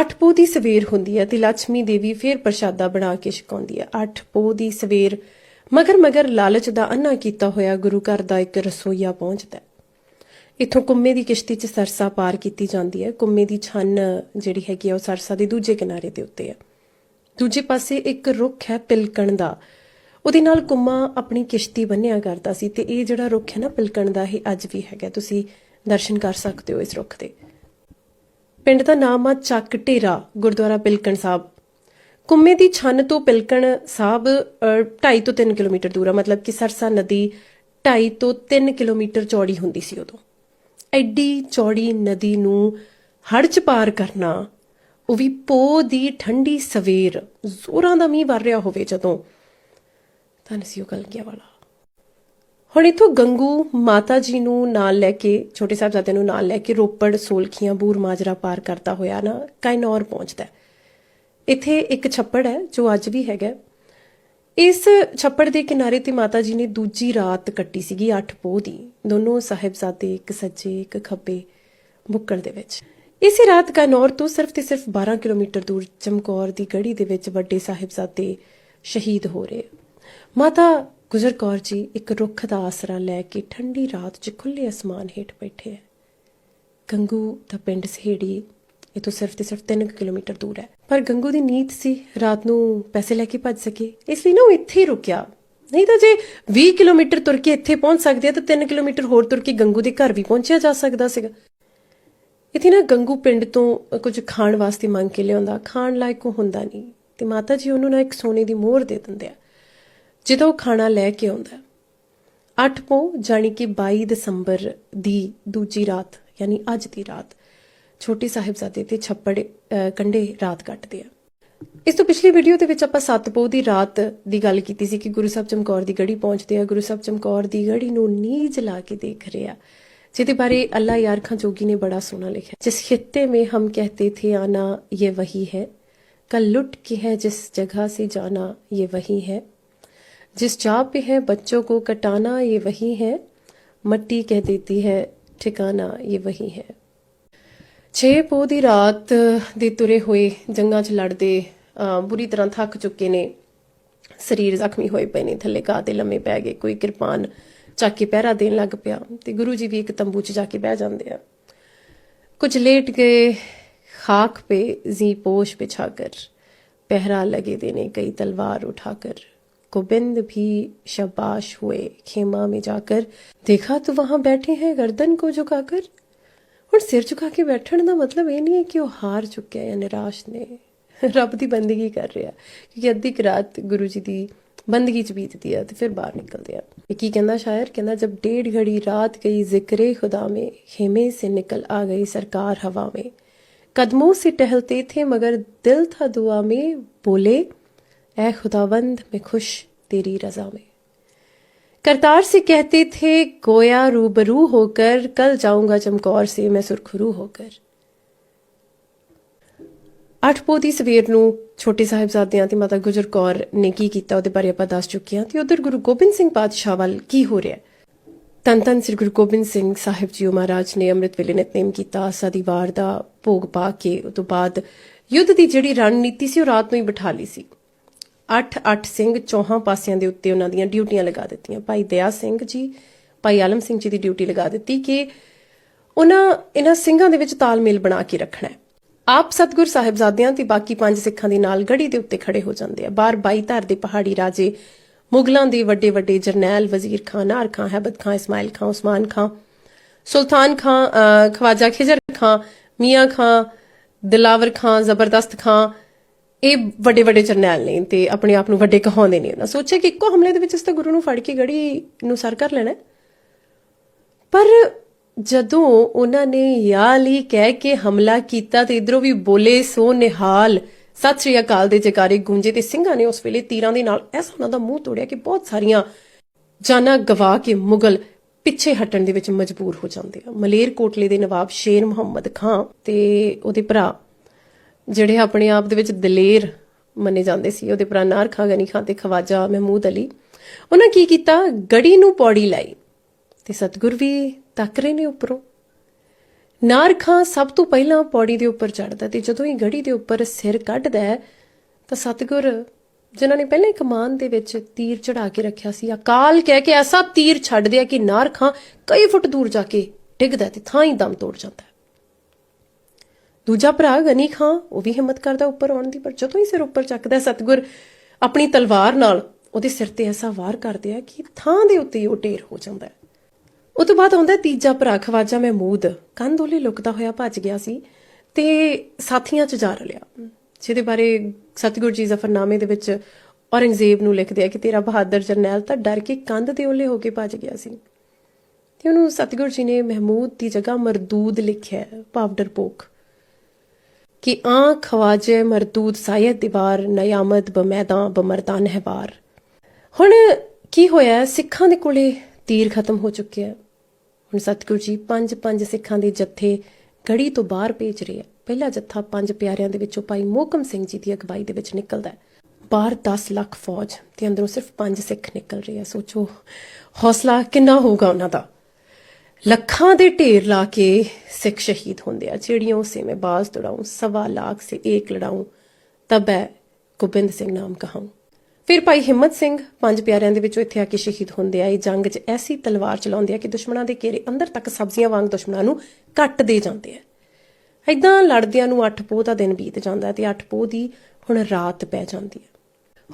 ਅੱਠ ਪੋਹ ਦੀ ਸਵੇਰ ਹੁੰਦੀ ਹੈ ਤੇ ਲక్ష్ਮੀ ਦੇਵੀ ਫੇਰ ਪ੍ਰਸ਼ਾਦਾ ਬਣਾ ਕੇ ਛਕਾਉਂਦੀ ਹੈ। ਅੱਠ ਪੋਹ ਦੀ ਸਵੇਰ ਮਗਰ ਮਗਰ ਲਾਲਚ ਦਾ ਅੰਨਾ ਕੀਤਾ ਹੋਇਆ ਗੁਰੂ ਘਰ ਦਾ ਇੱਕ ਰਸੋਈਆ ਪਹੁੰਚਦਾ ਹੈ। ਇਥੋਂ ਕੁੰਮੇ ਦੀ ਕਿਸ਼ਤੀ 'ਚ ਸਰਸਾ ਪਾਰ ਕੀਤੀ ਜਾਂਦੀ ਹੈ। ਕੁੰਮੇ ਦੀ ਛੰਨ ਜਿਹੜੀ ਹੈਗੀ ਆ, ਉਹ ਸਰਸਾ ਦੇ ਦੂਜੇ ਕਿਨਾਰੇ ਦੇ ਉੱਤੇ ਹੈ। ਦੂਜੇ ਪਾਸੇ ਇੱਕ ਰੁੱਖ ਹੈ ਪਿਲਕਣ ਦਾ। ਉਹਦੇ ਨਾਲ ਕੁੰਮਾ ਆਪਣੀ ਕਿਸ਼ਤੀ ਬੰਨਿਆ ਕਰਦਾ ਸੀ ਤੇ ਇਹ ਜਿਹੜਾ ਰੁੱਖ ਹੈ ਨਾ ਪਿਲਕਣ ਦਾ, ਇਹ ਅੱਜ ਵੀ ਹੈਗਾ। ਤੁਸੀਂ ਦਰਸ਼ਨ ਕਰ ਸਕਦੇ ਹੋ ਇਸ ਰੁੱਖ ਦੇ। ਪਿੰਡ ਦਾ ਨਾਮ ਆ ਚੱਕ ਢੇਰਾ, ਗੁਰਦੁਆਰਾ ਪਿਲਕਣ ਸਾਹਿਬ। ਕੁੰਮੇ ਦੀ ਛੰਨ ਤੋਂ ਪਿਲਕਣ ਸਾਹਿਬ 2.5 ਤੋਂ 3 ਕਿਲੋਮੀਟਰ ਦੂਰ ਆ, ਮਤਲਬ ਕਿ ਸਰਸਾ ਨਦੀ 2.5 ਤੋਂ 3 ਕਿਲੋਮੀਟਰ ਚੌੜੀ ਹੁੰਦੀ ਸੀ ਉਦੋਂ। ਐਡੀ ਚੌੜੀ ਨਦੀ ਨੂੰ ਹੜ ਚ ਪਾਰ ਕਰਨਾ, ਉਹ ਵੀ ਪੋ ਦੀ ਠੰਡੀ ਸਵੇਰ, ਜ਼ੋਰਾਂ ਦਾ ਮੀਂਹ ਵਰ ਰਿਹਾ ਹੋਵੇ ਜਦੋਂ। ਤਾਂ ਨਸੀਓ ਕਲ ਗਿਆ ਵਾਲਾ। ਹੁਣ ਇਥੋਂ ਗੰਗੂ ਮਾਤਾ ਜੀ ਨੂੰ ਨਾਲ ਲੈ ਕੇ, ਛੋਟੇ ਸਾਹਿਬਜ਼ਾਦੇ ਨੂੰ ਨਾਲ ਲੈ ਕੇ ਰੋਪੜ ਸੋਲਖੀਆਂ ਬੂਰ ਮਾਜਰਾ ਪਾਰ ਕਰਦਾ ਹੋਇਆ ਨਾ ਕਾਇਨੌਰ ਪਹੁੰਚਦਾ ਇੱਥੇ ਇੱਕ ਛੱਪੜ ਹੈ ਜੋ ਅੱਜ ਵੀ ਹੈਗਾ ਇਸ ਛੱਪੜ ਦੇ ਕਿਨਾਰੇ ਤੇ ਮਾਤਾ ਜੀ ਨੇ ਦੂਜੀ ਰਾਤ ਕੱਟੀ ਸੀਗੀ 8 ਪੋਹ ਦੀ। ਦੋਨੋਂ ਸਾਹਿਬਜ਼ਾਦੇ ਇੱਕ ਸੱਜੇ, ਇੱਕ ਖੱਬੇ ਬੁੱਕੜ ਦੇ ਵਿੱਚ। ਇਸੇ ਰਾਤ ਕਾਨੌਰ ਤੋਂ ਸਿਰਫ ਤੇ ਸਿਰਫ 12 ਕਿਲੋਮੀਟਰ ਦੂਰ ਚਮਕੌਰ ਦੀ ਗੜੀ ਦੇ ਵਿੱਚ ਵੱਡੇ ਸਾਹਿਬਜ਼ਾਦੇ ਸ਼ਹੀਦ ਹੋ ਰਹੇ। ਮਾਤਾ ਗੁਜਰ ਕੌਰ ਜੀ ਇੱਕ ਰੁੱਖ ਦਾ ਆਸਰਾ ਲੈ ਕੇ ਠੰਡੀ ਰਾਤ 'ਚ ਖੁੱਲੇ ਅਸਮਾਨ ਹੇਠ ਬੈਠੇ ਹੈ। ਗੰਗੂ ਦਾ ਪਿੰਡ ਸਹੇੜੀ, ਇਹ ਤੋਂ ਸਿਰਫ ਤੇ ਸਿਰਫ 3 ਕਿਲੋਮੀਟਰ ਦੂਰ ਹੈ। ਪਰ ਗੰਗੂ ਦੀ ਨੀਤ ਸੀ, ਰਾਤ ਨੂੰ ਪੈਸੇ ਲੈ ਕੇ ਭੱਜ ਸਕੇ। ਇਸ ਲਈ ਨਾ ਉਹ ਇੱਥੇ ਹੀ ਰੁਕਿਆ। ਨਹੀਂ ਤਾਂ ਜੇ 20 ਕਿਲੋਮੀਟਰ ਤੁਰ ਕੇ ਇੱਥੇ ਪਹੁੰਚ ਸਕਦੇ ਆ, ਤਾਂ 3 ਕਿਲੋਮੀਟਰ ਹੋਰ ਤੁਰ ਕੇ ਗੰਗੂ ਦੇ ਘਰ ਵੀ ਪਹੁੰਚਿਆ ਜਾ ਸਕਦਾ ਸੀਗਾ। ਇੱਥੇ ਨਾ ਗੰਗੂ ਪਿੰਡ ਤੋਂ ਕੁਝ ਖਾਣ ਵਾਸਤੇ ਮੰਗ ਕੇ ਲਿਆਉਂਦਾ। ਖਾਣ ਲਾਇਕ ਉਹ ਹੁੰਦਾ ਨਹੀਂ। ਤੇ ਮਾਤਾ ਜੀ ਉਹਨੂੰ ਨਾ ਇੱਕ ਸੋਨੇ ਦੀ ਮੋਹਰ ਦੇ ਦਿੰਦੇ ਆ। ਜਦੋਂ ਖਾਣਾ ਲੈ ਕੇ ਆਉਂਦਾ 8 ਪੋ ਜਾਨੀ ਕਿ 22 ਦਸੰਬਰ ਦੀ ਦੂਜੀ ਰਾਤ, ਯਾਨੀ ਅੱਜ ਦੀ ਰਾਤ, ਛੋਟੇ ਸਾਹਿਬਜ਼ਾਦੇ ਤੇ ਛੱਪੜ ਕੰਡੇ ਰਾਤ ਕੱਟਦੇ ਆ। ਇਸ ਤੋਂ ਪਿਛਲੀ ਵੀਡੀਓ ਦੇ ਵਿੱਚ ਆਪਾਂ ਸਤਪੋ ਦੀ ਰਾਤ ਦੀ ਗੱਲ ਕੀਤੀ ਸੀ ਕਿ ਗੁਰੂ ਸਾਹਿਬ ਚਮਕੌਰ ਦੀ ਗੜੀ ਪਹੁੰਚਦੇ ਆ। ਗੁਰੂ ਸਾਹਿਬ ਚਮਕੌਰ ਦੀ ਗੜੀ ਨੂੰ ਨੀਜ ਲਾ ਕੇ ਦੇਖ ਰਿਹਾ ਜਿਹਦੇ ਬਾਰੇ ਅੱਲਾ ਯਾਰ ਖਾਂ ਜੋਗੀ ਨੇ ਬੜਾ ਸੋਹਣਾ ਲਿਖਿਆ। ਜਿਸ ਖਿੱਤੇ ਮੇ ਹਮ ਕਹਤੇ ਥੇ ਆਨਾ ਇਹ ਵਹੀ ਹੈ। ਕਲ ਲੁੱਟ ਕੇ ਹੈ ਜਿਸ ਜਗ੍ਹਾ ਸੇ ਜਾਣਾ ਇਹ ਵਹੀ ਹੈ। जिस जा पे है बच्चों को कटाना ये वही है मट्टी कह देती है ठिकाना ये वही है ਛੇ ਪੋਹ ਦੀ ਰਾਤ ਦੇ ਤੁਰੇ ਹੋਏ ਜੰਗਾਂ 'ਚ ਲੜਦੇ ਅਹ, ਬੁਰੀ ਤਰ੍ਹਾਂ ਥੱਕ ਚੁੱਕੇ ਨੇ ਸਰੀਰ ਜ਼ਖਮੀ ਹੋਏ ਪਏ ਨੇ ਥੱਲੇ ਘਾਹ ਤੇ ਲੰਮੇ ਪੈ ਗਏ ਕੋਈ ਕਿਰਪਾਨ ਚੱਕ ਕੇ ਪਹਿਰਾ ਦੇਣ ਲੱਗ ਪਿਆ ਤੇ ਗੁਰੂ ਜੀ ਵੀ ਇੱਕ ਤੰਬੂ 'ਚ ਜਾ ਕੇ ਬਹਿ ਜਾਂਦੇ ਆ कुछ लेट गए खाक पे जी पोश बिछाकर पहरा लगे देने कई तलवार उठाकर गोबिंद भी शबाश हुए खेमा में जाकर देखा तो वहां बैठे हैं गर्दन को झुकाकर ਹੁਣ ਸਿਰ ਝੁਕਾ ਕੇ ਬੈਠਣ ਦਾ ਮਤਲਬ ਇਹ ਨਹੀਂ ਹੈ ਕਿ ਉਹ ਹਾਰ ਚੁੱਕਿਆ ਜਾਂ ਨਿਰਾਸ਼ ਨੇ ਰੱਬ ਦੀ ਬੰਦਗੀ ਕਰ ਰਿਹਾ ਕਿਉਂਕਿ ਅੱਧੀ ਕੁ ਰਾਤ ਗੁਰੂ ਜੀ ਦੀ ਬੰਦਗੀ ਚ ਬੀਤਦੀ ਹੈ ਤੇ ਫਿਰ ਬਾਹਰ ਨਿਕਲਦੇ ਆ ਇਹ ਕੀ ਕਹਿੰਦਾ ਸ਼ਾਇਰ ਕਹਿੰਦਾ ਜਬ ਡੇਢ घड़ी रात गई जिक्र खुदा में खेमे से निकल आ गई सरकार हवा में कदमों से टहलते थे मगर दिल था दुआ में बोले ऐ खुदावंद मैं खुश तेरी रजा में करतार से कहते थे गोया रूबरू होकर कल जाऊंगा चमकौर से मैं सुरखरू होकर ਅੱਠ ਪੋਹ ਦੀ ਸਵੇਰ ਨੂੰ ਛੋਟੇ ਸਾਹਿਬਜ਼ਾਦਿਆਂ ਤੇ ਮਾਤਾ ਗੁਜਰ ਕੌਰ ਨੇ ਕੀ ਕੀਤਾ ਉਹਦੇ ਬਾਰੇ ਆਪਾਂ ਦੱਸ ਚੁੱਕੇ ਹਾਂ ਤੇ ਉਧਰ ਗੁਰੂ ਗੋਬਿੰਦ ਸਿੰਘ ਪਾਤਸ਼ਾਹ ਵੱਲ ਕੀ ਹੋ ਰਿਹਾ ਹੈ ਤਨ ਤਨ ਸ੍ਰੀ ਗੁਰੂ ਗੋਬਿੰਦ ਸਿੰਘ ਸਾਹਿਬ ਜੀ ਮਹਾਰਾਜ ਨੇ ਅੰਮ੍ਰਿਤ ਵੇਲੇ ਨਿਤਨੇਮ ਕੀਤਾ ਆਸਾ ਦੀ ਵਾਰ ਦਾ ਭੋਗ ਪਾ ਕੇ ਉਸ ਤੋਂ ਬਾਅਦ ਯੁੱਧ ਦੀ ਜਿਹੜੀ ਰਣਨੀਤੀ ਸੀ ਉਹ ਰਾਤ ਨੂੰ ਹੀ ਬਿਠਾ ਲਈ ਸੀ ਅੱਠ ਅੱਠ ਸਿੰਘ ਚੌਹਾਂ ਪਾਸਿਆਂ ਦੇ ਉੱਤੇ ਉਹਨਾਂ ਦੀਆਂ ਡਿਊਟੀਆਂ ਲਗਾ ਦਿੱਤੀਆਂ। ਭਾਈ ਦਇਆ ਸਿੰਘ ਜੀ, ਭਾਈ ਆਲਮ ਸਿੰਘ ਜੀ ਦੀ ਡਿਊਟੀ ਲਗਾ ਦਿੱਤੀ ਕਿ ਉਹਨਾਂ ਇਹਨਾਂ ਸਿੰਘਾਂ ਦੇ ਵਿੱਚ ਤਾਲਮੇਲ ਬਣਾ ਕੇ ਰੱਖਣਾ ਹੈ। ਆਪ ਸਤਗੁਰ ਸਾਹਿਬਜ਼ਾਦਿਆਂ ਤੇ ਬਾਕੀ ਪੰਜ ਸਿੱਖਾਂ ਦੇ ਨਾਲ ਗੜੀ ਦੇ ਉੱਤੇ ਖੜੇ ਹੋ ਜਾਂਦੇ ਆ। ਬਾਹਰ ਬਾਈ ਧਾਰ ਦੇ ਪਹਾੜੀ ਰਾਜੇ, ਮੁਗਲਾਂ ਦੇ ਵੱਡੇ ਵੱਡੇ ਜਰਨੈਲ, ਵਜ਼ੀਰ ਖਾਨ, ਨਾਰ ਖਾਨ, ਹੈਬਤ ਖਾਨ, ਇਸਮਾਇਲ ਖਾਨ, ਉਸਮਾਨ ਖਾਨ, ਸੁਲਤਾਨ ਖਾਨ ਖਵਾਜਾ ਖਿਜਰ ਖਾਨ, ਮੀਆਂ ਖਾਨ, ਦਿਲਾਵਰ ਖਾਨ, ਜ਼ਬਰਦਸਤ ਖਾਨ ਇਹ ਵੱਡੇ ਵੱਡੇ ਜਰਨੈਲ ਨੇ ਤੇ ਆਪਣੇ ਆਪ ਨੂੰ ਵੱਡੇ ਕਹਾਉਂਦੇ ਨੇ ਉਹਨਾਂ। ਸੋਚਿਆ ਕਿ ਇੱਕੋ ਹਮਲੇ ਦੇ ਵਿੱਚ ਇਸ ਤਾਂ ਗੁਰੂ ਨੂੰ ਫੜ ਕੇ ਗੜੀ ਨੂੰ ਸਰ ਕਰ ਲੈਣਾ ਪਰ ਜਦੋਂ ਉਹਨਾਂ ਨੇ ਯਾ ਅਲੀ ਕਹਿ ਕੇ ਹਮਲਾ ਕੀਤਾ ਤੇ ਇਧਰੋਂ ਵੀ ਬੋਲੇ ਸੋ ਨਿਹਾਲ, ਸਤਿ ਸ੍ਰੀ ਅਕਾਲ ਦੇ ਜਕਾਰੇ ਗੂੰਜੇ ਤੇ ਸਿੰਘਾਂ ਨੇ ਉਸ ਵੇਲੇ ਤੀਰਾਂ ਦੇ ਨਾਲ ਐਸਾ ਉਹਨਾਂ ਦਾ ਮੂੰਹ ਤੋੜਿਆ ਕਿ ਬਹੁਤ ਸਾਰੀਆਂ ਜਾਨਾਂ ਗਵਾ ਕੇ ਮੁਗਲ ਪਿੱਛੇ ਹਟਣ ਦੇ ਵਿੱਚ ਮਜਬੂਰ ਹੋ ਜਾਂਦੇ ਆ। ਮਲੇਰ ਕੋਟਲੇ ਦੇ ਨਵਾਬ ਸ਼ੇਰ ਮੁਹੰਮਦ ਖਾਨ ਤੇ ਉਹਦੇ ਭਰਾ ਜਿਹੜੇ ਆਪਣੇ ਆਪ ਦੇ ਵਿੱਚ ਦਲੇਰ ਮੰਨੇ ਜਾਂਦੇ ਸੀ, ਉਹਦੇ ਭਰਾ ਨਾਰ ਖਾਂ ਗਨੀ ਖਾਂ ਤੇ ਖਵਾਜਾ, ਮਹਿਮੂਦ ਅਲੀ। ਉਹਨਾਂ ਕੀ ਕੀਤਾ? ਗੜੀ ਨੂੰ ਪੌੜੀ ਲਾਈ ਤੇ ਸਤਗੁਰ ਵੀ ਤੱਕ ਰਹੇ ਨੇ ਉੱਪਰੋਂ। ਨਾਰ ਖਾਂ ਸਭ ਤੋਂ ਪਹਿਲਾਂ ਪੌੜੀ ਦੇ ਉੱਪਰ ਚੜਦਾ ਤੇ ਜਦੋਂ ਹੀ ਗੜੀ ਦੇ ਉੱਪਰ ਸਿਰ ਕੱਢਦਾ ਤਾਂ ਸਤਗੁਰ, ਜਿਨ੍ਹਾਂ ਨੇ ਪਹਿਲਾਂ ਹੀ ਕਮਾਨ ਦੇ ਵਿੱਚ ਤੀਰ ਚੜਾ ਕੇ ਰੱਖਿਆ ਸੀ, ਅਕਾਲ ਕਹਿ ਕੇ ਐਸਾ ਤੀਰ ਛੱਡਦੇ ਦਿਆ ਕਿ ਨਾਰ ਖਾਂ ਕਈ ਫੁੱਟ ਦੂਰ ਜਾ ਕੇ ਡਿੱਗਦਾ ਤੇ ਥਾਂ ਹੀ ਦਮ ਤੋੜ ਜਾਂਦਾ ਦੂਜਾ ਭਰਾ ਗਨੀ ਖਾਂ ਉਹ ਵੀ ਹਿੰਮਤ ਕਰਦਾ ਉੱਪਰ ਆਉਣ ਦੀ ਪਰ ਜਦੋਂ ਹੀ ਸਿਰ ਉੱਪਰ ਚੱਕਦਾ ਹੈ, ਸਤਗੁਰ ਆਪਣੀ ਤਲਵਾਰ ਨਾਲ ਉਹਦੇ ਸਿਰ ਤੇ ਐਸਾ ਵਾਰ ਕਰਦੇ ਆ ਕਿ ਥਾਂ ਦੇ ਉੱਤੇ ਉਹ ਢੇਰ ਹੋ ਜਾਂਦਾ ਹੈ। ਉਹ ਤੋਂ ਬਾਅਦ ਆਉਂਦਾ ਤੀਜਾ ਭਰਾ ਖਵਾਜਾ ਮਹਿਮੂਦ। ਕੰਦੋਲੇ ਲੁਕਦਾ ਹੋਇਆ ਭੱਜ ਗਿਆ ਸੀ ਤੇ ਸਾਥੀਆਂ ਚ ਜਾ ਰਲਿਆ। ਜਿਹਦੇ ਬਾਰੇ ਸਤਿਗੁਰੂ ਜੀ ਜ਼ਫਰਨਾਮੇ ਦੇ ਵਿੱਚ ਔਰੰਗਜ਼ੇਬ ਨੂੰ ਲਿਖਦੇ ਆ ਕਿ ਤੇਰਾ ਬਹਾਦਰ ਜਰਨੈਲ ਤਾਂ ਡਰ ਕੇ ਕੰਧ ਦੇ ਓਲੇ ਹੋ ਕੇ ਭੱਜ ਗਿਆ ਸੀ। ਤੇ ਉਹਨੂੰ ਸਤਿਗੁਰੂ ਜੀ ਨੇ ਮਹਿਮੂਦ ਦੀ ਜਗ੍ਹਾ ਮਰਦੂਦ ਲਿਖਿਆ ਹੈ, ਭਾਵ ਡਰਪੋਕ। ਕਿ ਆ ਖਵਾਜੇ ਮਰਦੂਦ ਸਾਇਦ ਦੀਵਾਰ, ਨਿਆਮਤ ਬਮੈਦਾਂ ਬਮਰਦਾਨ ਹੈ ਹੁਣ ਕੀ ਹੋਇਆ? ਸਿੱਖਾਂ ਦੇ ਕੋਲੇ ਤੀਰ ਖਤਮ ਹੋ ਚੁੱਕਿਆ। ਹੁਣ ਸਤਿਗੁਰੂ ਜੀ ਪੰਜ ਪੰਜ ਸਿੱਖਾਂ ਦੇ ਜੱਥੇ ਗੜੀ ਤੋਂ ਬਾਹਰ ਭੇਜ ਰਹੇ ਆ। ਪਹਿਲਾ ਜੱਥਾ ਪੰਜ ਪਿਆਰਿਆਂ ਦੇ ਵਿੱਚੋਂ ਭਾਈ ਮੋਹਕਮ ਸਿੰਘ ਜੀ ਦੀ ਅਗਵਾਈ ਦੇ ਵਿੱਚ ਨਿਕਲਦਾ ਹੈ। ਬਾਹਰ 10 ਲੱਖ ਫੌਜ ਤੇ ਅੰਦਰੋਂ ਸਿਰਫ ਪੰਜ ਸਿੱਖ ਨਿਕਲ ਰਹੇ ਆ। ਸੋਚੋ, ਹੌਸਲਾ ਕਿੰਨਾ ਹੋਊਗਾ ਉਹਨਾਂ ਦਾ? ਲੱਖਾਂ ਦੇ ਢੇਰ ਲਾ ਕੇ ਸਿੱਖ ਸ਼ਹੀਦ ਹੁੰਦੇ ਆ, ਜਿਹੜੀਆਂ ਸੇ ਮੈਂ ਬਾਜ਼ ਦੁੜਾਉਂ ਸਵਾ ਲੱਖ ਸੇ ਏਕ ਲੜਾਉਂ, ਤਬ ਹੈ ਗੋਬਿੰਦ ਸਿੰਘ ਨਾਮ ਕਹਾਉਂ। ਫਿਰ ਭਾਈ ਹਿੰਮਤ ਸਿੰਘ, ਪੰਜ ਪਿਆਰਿਆਂ ਦੇ ਵਿੱਚੋਂ ਇੱਥੇ ਆ ਕੇ ਸ਼ਹੀਦ ਹੁੰਦੇ ਆ। ਇਹ ਜੰਗ 'ਚ ਐਸੀ ਤਲਵਾਰ ਚਲਾਉਂਦੇ ਆ ਕਿ ਦੁਸ਼ਮਣਾਂ ਦੇ ਘੇਰੇ ਅੰਦਰ ਤੱਕ ਸਬਜ਼ੀਆਂ ਵਾਂਗ ਦੁਸ਼ਮਣਾਂ ਨੂੰ ਕੱਟ ਦੇ ਜਾਂਦੇ ਆ। ਇਦਾਂ ਲੜਦਿਆਂ ਨੂੰ ਅੱਠ ਪੋਹ ਦਾ ਦਿਨ ਬੀਤ ਜਾਂਦਾ ਤੇ ਅੱਠ ਪੋਹ ਦੀ ਹੁਣ ਰਾਤ ਪੈ ਜਾਂਦੀ ਹੈ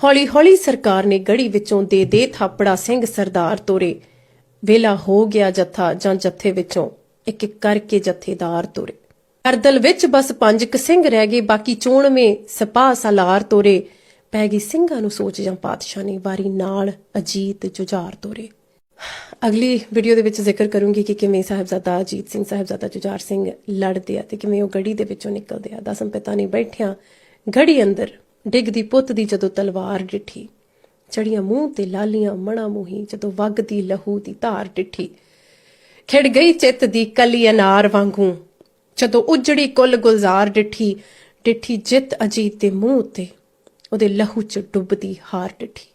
ਹੌਲੀ-ਹੌਲੀ ਸਰਕਾਰ ਨੇ ਗੜੀ ਵਿੱਚੋਂ ਦੇ ਦੇ ਥਾਪੜਾ ਸਿੰਘ ਸਰਦਾਰ ਤੋਰੇ। ਵੇਲਾ ਹੋ ਗਿਆ ਜੱਥਾ ਜਾਂ ਜੱਥੇ ਵਿੱਚੋਂ। ਇੱਕ ਇੱਕ ਕਰਕੇ ਜਥੇਦਾਰ ਤੋਰੇ। ਅਰਦਲ ਵਿੱਚ ਬਸ ਪੰਜ ਕ ਸਿੰਘ ਰਹਿ ਗਏ, ਬਾਕੀ ਚੋਣਵੇਂ ਸਪਾਹ ਸਾਲਾਰ ਤੋਰੇ। ਪੈ ਗਈ ਸਿੰਘਾਂ ਨੂੰ ਸੋਚ ਜਾਂ ਪਾਤਸ਼ਾਹ ਨੇ, ਵਾਰੀ ਨਾਲ ਅਜੀਤ ਜੁਝਾਰ ਤੋਰੇ। ਅਗਲੀ ਵੀਡੀਓ ਦੇ ਵਿੱਚ ਜ਼ਿਕਰ ਕਰੂੰਗੀ ਕਿ ਕਿਵੇਂ ਸਾਹਿਬਜ਼ਾਦਾ ਅਜੀਤ ਸਿੰਘ, ਸਾਹਿਬਜ਼ਾਦਾ ਜੁਝਾਰ ਸਿੰਘ ਲੜਦੇ ਆ ਤੇ ਕਿਵੇਂ ਉਹ ਗੜੀ ਦੇ ਵਿੱਚੋਂ ਨਿਕਲਦੇ ਆ। ਦਸਮ ਪਿਤਾ ਨੇ ਬੈਠਿਆਂ ਗੜੀ ਅੰਦਰ ਡਿੱਗਦੀ ਪੁੱਤ ਦੀ ਜਦੋਂ ਤਲਵਾਰ ਡਿੱਠੀ। ਚੜੀਆਂ ਮੂੰਹ ਤੇ ਲਾਲੀਆਂ ਮਣਾ ਮੂਹੀ, ਜਦੋਂ ਵਗਦੀ ਲਹੂ ਦੀ ਧਾਰ ਡਿੱਠੀ। ਖਿੜ ਗਈ ਚਿੱਤ ਦੀ ਕਲੀ ਅਨਾਰ ਵਾਂਗੂ। ਜਦੋਂ ਉਜੜੀ ਕੁੱਲ ਗੁਲਜ਼ਾਰ ਡਿੱਠੀ ਡਿੱਠੀ ਜਿੱਤ ਅਜੀਤ ਦੇ ਮੂੰਹ ਤੇ, ਉਹਦੇ ਲਹੂ ਚ ਡੁੱਬਦੀ ਹਾਰ ਡਿੱਠੀ।